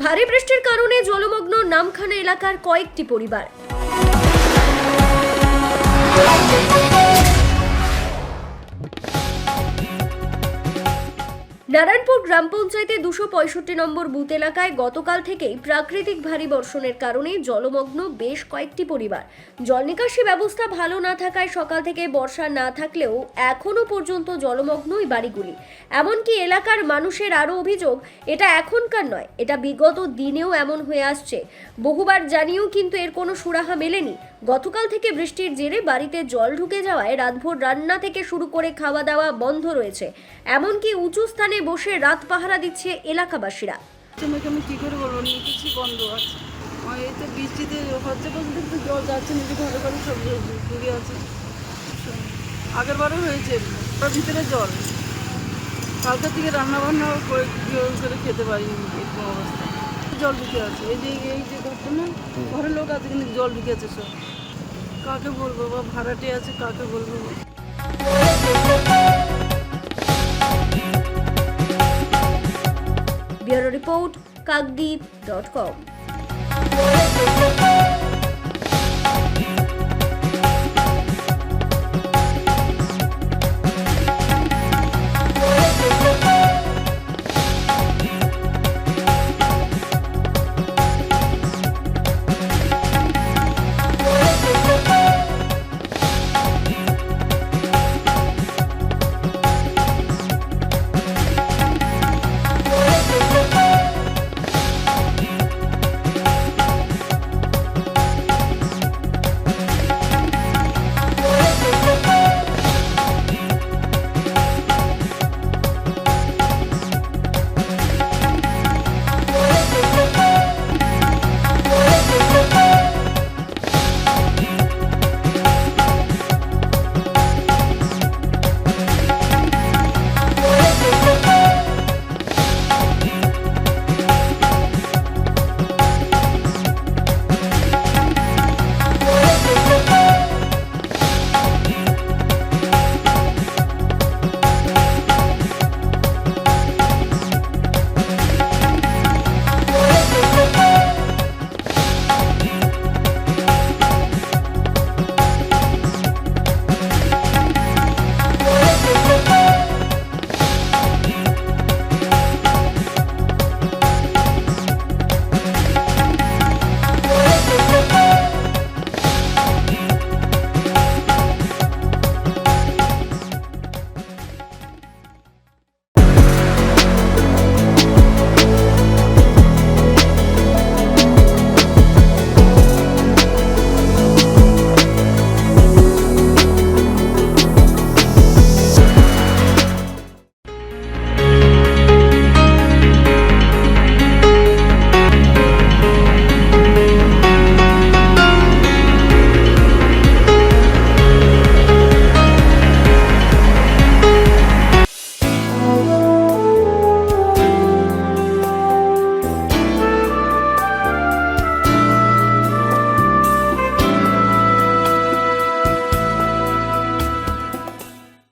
ভারী বৃষ্টির কারণে জলমগ্ন নামখানা এলাকার কয়েকটি পরিবার। নারায়ণপুর গ্রাম পঞ্চায়েতে দুশো পঁয়ষট্টি নম্বর বুথ এলাকায় গতকাল থেকেই প্রাকৃতিক ভারী বর্ষণের কারণে জলমগ্ন বেশ কয়েকটি পরিবার। জল নিকাশি ব্যবস্থা ভালো না থাকায় সকাল থেকে বর্ষা না থাকলেও এখনও পর্যন্ত জলমগ্ন জলমগ্নই বাড়িগুলি। এমনকি এলাকার মানুষের আরও অভিযোগ, এটা এখনকার নয়, এটা বিগত দিনেও এমন হয়ে আসছে। বহুবার জানিয়েও কিন্তু এর কোনো সুরাহা মেলেনি। গতকাল থেকে বৃষ্টির জেরে বাড়িতে জল ঢুকে যাওয়ায় রাতভর রান্না থেকে শুরু করে খাওয়া দাওয়া বন্ধ রয়েছে। এমনকি উঁচু স্থানে বসে রাত পাহারা দিচ্ছে এলাকাবাসীরা। আমি কী করে বলব? আছে। এই তো বৃষ্টিতে হচ্ছে জল যাচ্ছে নিচে ঘরে ঘরে সব ডুবে আছে। হয়েছে জল। রান্না করে খেতে অবস্থা। জল আছে। এই এই যে না, ঘরের লোক আছে কিন্তু জল ঢুকে আছে সব। কাকে বলব? বা ভাড়াটে আছে, কাকে বলব? Report Kakdwip dot com.